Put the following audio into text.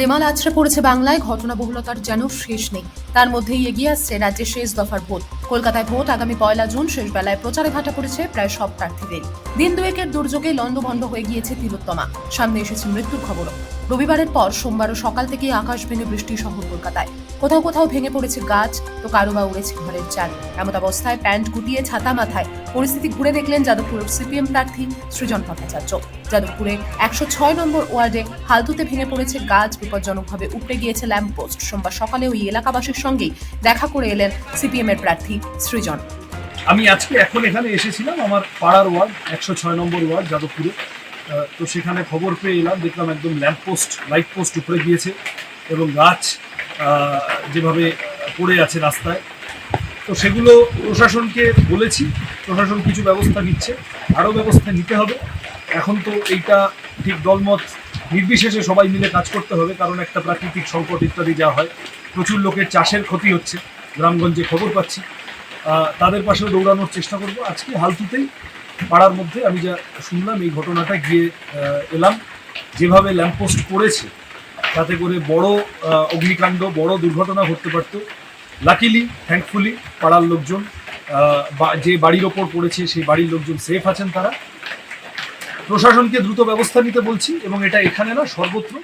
রেমাল আছড়ে পড়েছে বাংলায় ঘটনা বহুলতার যেন শেষ নেই। তার মধ্যেই এগিয়ে আসছে রাজ্যের শেষ দফার ভোট। কলকাতায় ভোট আগামী পয়লা জুন শেষ বেলায় প্রচারে ভাটা পড়েছে প্রায় সব প্রার্থীদের। দিন দুয়েকের দুর্যোগে লণ্ডভণ্ড হয়ে গিয়েছে তিলোত্তমা। সামনে এসেছে মৃত্যুর খবরও। রবিবারের পর সোমবারও সকাল থেকে আকাশ ভেঙে বৃষ্টি শহর কলকাতায়। কোথাও কোথাও ভেঙে পড়েছে গাছ, তো কারও বা উড়েছে ঘরের চাল। এমত অবস্থায় প্যান্ট গুটিয়ে ছাতা মাথায় পরিস্থিতি ঘুরে দেখলেন যাদবপুরের সিপিএম প্রার্থী সৃজন ভট্টাচার্য। যাদবপুরে একশো ছয় নম্বর ওয়ার্ডে হালতুতে ভেঙে পড়েছে গাছ, বিপজ্জনকভাবে উপড়ে গিয়েছে ল্যাম্পপোস্ট। সোমবার সকালে ওই এলাকাবাসীর সঙ্গেই দেখা করে এলেন সিপিএম এর প্রার্থী সৃজন। আমি আজকে এখন এখানে এসেছিলাম, আমার পাড়ার ওয়ার্ড, একশো ছয় নম্বর ওয়ার্ড, যাদবপুরে। তো সেখানে খবর পেয়ে এলাম, দেখলাম একদম ল্যাম্প পোস্ট, লাইট পোস্ট উপরে গিয়েছে এবং গাছ যেভাবে পড়ে আছে রাস্তায়। তো সেগুলো প্রশাসনকে বলেছি, প্রশাসন কিছু ব্যবস্থা নিচ্ছে, আরও ব্যবস্থা নিতে হবে। এখন তো এইটা ঠিক দলমত নির্বিশেষে সবাই মিলে কাজ করতে হবে, কারণ একটা প্রাকৃতিক সংকট ইত্যাদি যা হয়, প্রচুর লোকের চাষের ক্ষতি হচ্ছে। গ্রামগঞ্জে খবর পাচ্ছি। তাদের পাশেও দৌড়ানোর চেষ্টা করব। আজকে হালতুতেই পাড়ার মধ্যে আমি যা শুনলাম, এই ঘটনাটা গিয়ে এলাম। যেভাবে ল্যাম্পপোস্ট পড়েছে তাতে করে বড় অগ্নিকাণ্ড, বড় দুর্ঘটনা ঘটতে পারত। লাকিলি থ্যাঙ্কফুলি পাড়ার লোকজন যে বাড়ির ওপর পড়েছে, সেই বাড়ির লোকজন সেফ আছেন তারা। প্রশাসনকে দ্রুত ব্যবস্থা নিতে বলছি, এবং এটা এখানে না, সর্বত্র